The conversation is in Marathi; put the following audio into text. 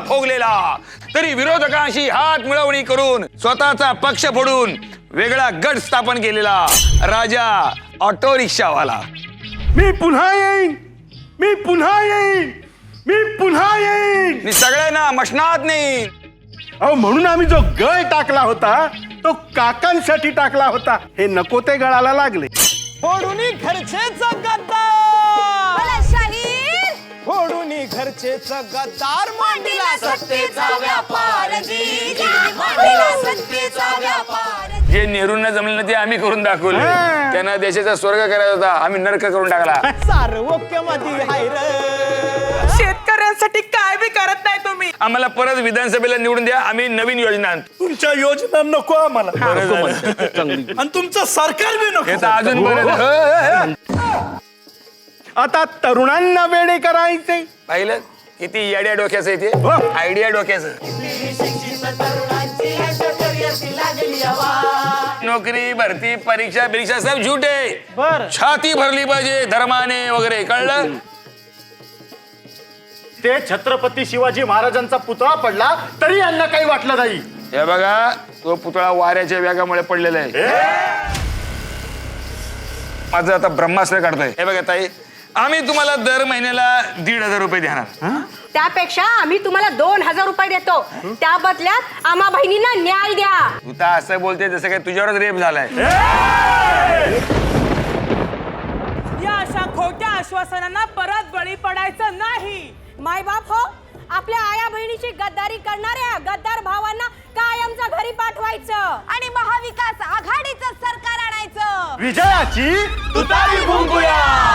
पद भोगलेला. तरी विरोधकांशी हात मिळवणी करून स्वतःचा पक्ष फोडून वेगळा गट स्थापन केलेला राजा ऑटो रिक्षावाला. मी पुन्हा येईन. मी पुन्हा येईन. मी पुन्हा येईन. मी सगळ्यांना मशनात नाही अहो म्हणून आम्ही जो गळ टाकला होता तो काकांसाठी टाकला होता हे नको ते गळाला लागले. फोडूनी गद्दार शाहीर फोडूनी घरचेच गद्दार मांडीला सत्तेचा व्यापार जी. जी, मांडीला सत्तेचा व्यापार जे. नेहरूंना जमलं ना ते आम्ही करून दाखवलं. हा. त्यांना देशाचा स्वर्ग करायचा होता. आम्ही नरक करून टाकला. सार्वक्यमधी हाय र. शेतकऱ्यांसाठी काय बी करत नाही तुम्ही. आम्हाला परत विधानसभेला निवडून द्या. आम्ही नवीन योजना आणतो. तुमच्या योजना नको आम्हाला. आणि तुमचं सरकार बी नको. हे तर अजून बरं झालं. आता तरुणांना वेडे करायचे. पाहिलं? किती येड्या डोक्याचं आहे हो. ते आयडिया डोक्याचं. नोकरी भरती परीक्षा परीक्षा सब झूठ. आहे बर. छाती भरली पाहिजे धर्माने वगैरे. कळलं? ते छत्रपती शिवाजी महाराजांचा पुतळा पडला तरी यांना काही वाटलं नाही. हे बघा तो पुतळा वाऱ्याच्या वेगामुळे पडलेला आहे. माझं आता ब्रह्मास्त्र काढतोय. हे बघा ताई. आम्ही तुम्हाला दर महिन्याला दीड हजार रुपये देणार. त्यापेक्षा आम्ही तुम्हाला दोन हजार रुपये देतो. त्या बदल्यात आम्हा बहिणींना न्याय द्या. तू तर असं बोलते जसं काय तुझ्यावरच रेप झालाय. या अशा खोट्या आश्वासनांना परत बळी पडायचं नाही. मायबाप हो आपल्या आया बहिणीची गद्दारी करणाऱ्या गद्दार भावांना कायमचा घरी पाठवायचं. आणि महाविकास आघाडीचं सरकार आणायचं. विजयाची तुतारी घुंगूया